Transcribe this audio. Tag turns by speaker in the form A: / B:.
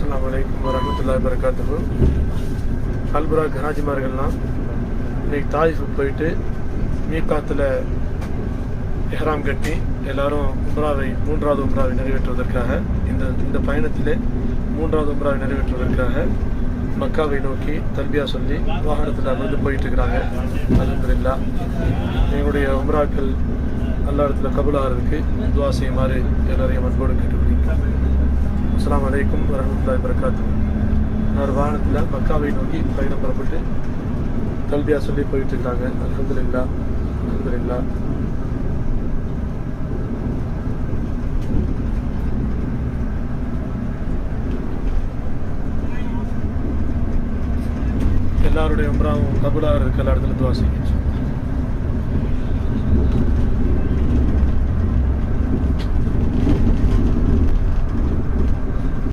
A: அஸ்லாம் வலைக்கம் வரமத்துல்லா வரகாத்து அல்புரா கனாஜிமார்கள்லாம் இன்னைக்கு தாயிஃபுக்கு போயிட்டு மீக்காத்தில் எஹ்ராம் கட்டி எல்லாரும் உம்ராவை மூன்றாவது உம்ராவை நிறைவேற்றுவதற்காக இந்த இந்த பயணத்திலே மூன்றாவது உம்ராவை நிறைவேற்றுவதற்காக மக்காவை நோக்கி தல்பியா சொல்லி வாகனத்தில் அமர்ந்து போயிட்டு இருக்கிறாங்க அலமதுல்லா எங்களுடைய உம்ராக்கள் அல்லா இடத்துல கபுலாகிறதுக்கு துவா செய்யுமாறு எல்லாரையும் அன்போடு கேட்டுக்கொள்கிறேன். அஸ்லாம் அலைக்கும் வரமத்துல்லாஹி வரகாத்து ஒரு வாகனத்தில் மக்காவை நோக்கி பயணம் புறப்பட்டு கல்வியாக சொல்லி போயிட்டு இருக்காங்க அலமதுல்லா அலமதுல்லா எல்லாருடைய உம்ராவும் கபுலாக இருக்க எல்லா இடத்துல துவா